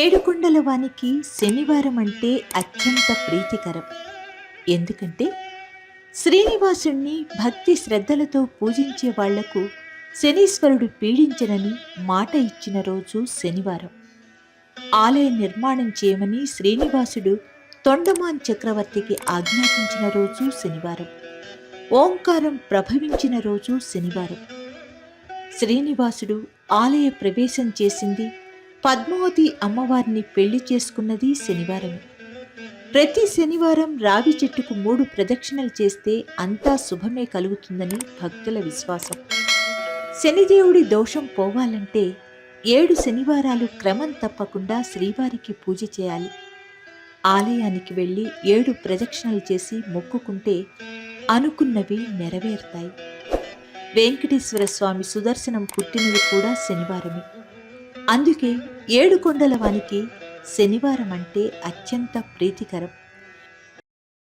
ఏడుకొండల వానికి శనివారం అంటే అత్యంత ప్రీతికరం. ఎందుకంటే శ్రీనివాసుణ్ణి భక్తి శ్రద్ధలతో పూజించే వాళ్ళకు శనీశ్వరుడు పీడించనని మాట ఇచ్చిన రోజు శనివారం. ఆలయ నిర్మాణం చేయమని శ్రీనివాసుడు తొండమాన్ చక్రవర్తికి ఆజ్ఞాపించిన రోజు శనివారం. ఓంకారం ప్రభవించిన రోజు శనివారం. శ్రీనివాసుడు ఆలయ ప్రవేశం చేసింది పద్మావతి అమ్మవారిని పెళ్ళి చేసుకున్నది శనివారమే. ప్రతి శనివారం రావి చెట్టుకు మూడు ప్రదక్షిణలు చేస్తే అంతా శుభమే కలుగుతుందని భక్తుల విశ్వాసం. శనిదేవుడి దోషం పోవాలంటే ఏడు శనివారాలు క్రమం తప్పకుండా శ్రీవారికి పూజ చేయాలి. ఆలయానికి వెళ్ళి ఏడు ప్రదక్షిణలు చేసి మొక్కుకుంటే అనుకున్నవి నెరవేరుతాయి. వెంకటేశ్వర స్వామి సుదర్శనం పుట్టినవి కూడా శనివారమే. అందుకే ఏడు కొండల వానికి శనివారం అంటే అత్యంత ప్రీతికరం.